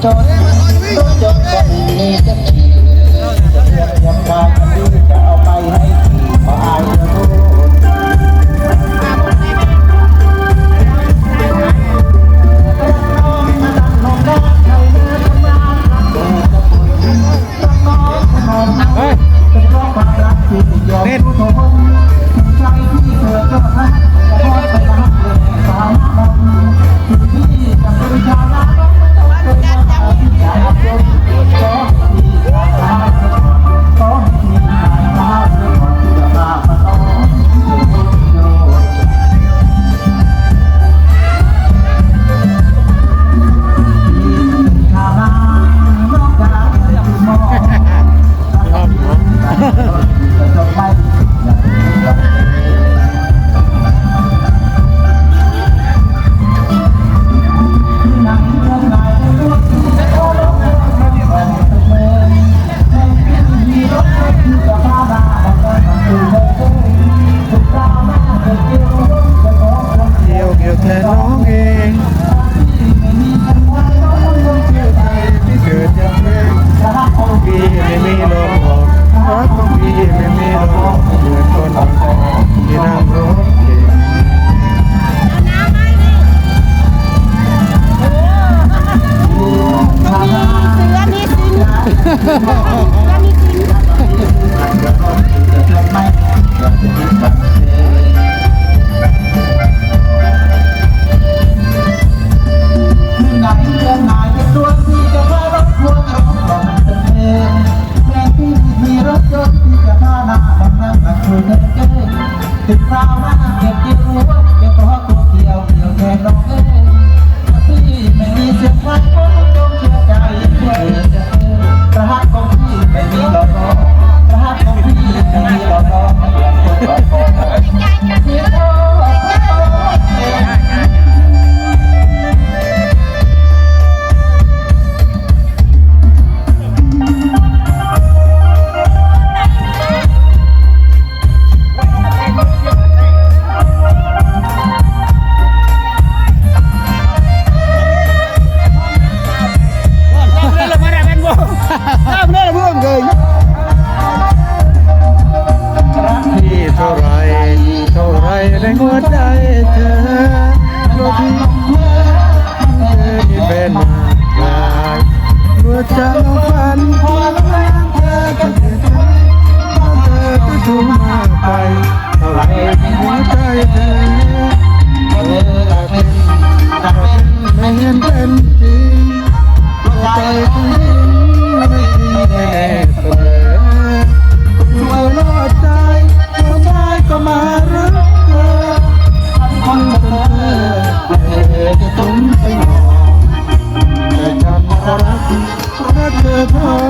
doctor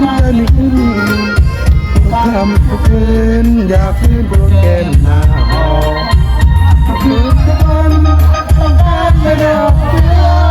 นเป็นขึ้นคำทุกคืนอยากขึ้นบนแก้มหน้าหอคืนทุกคนต้องการไม่ได้กเพื่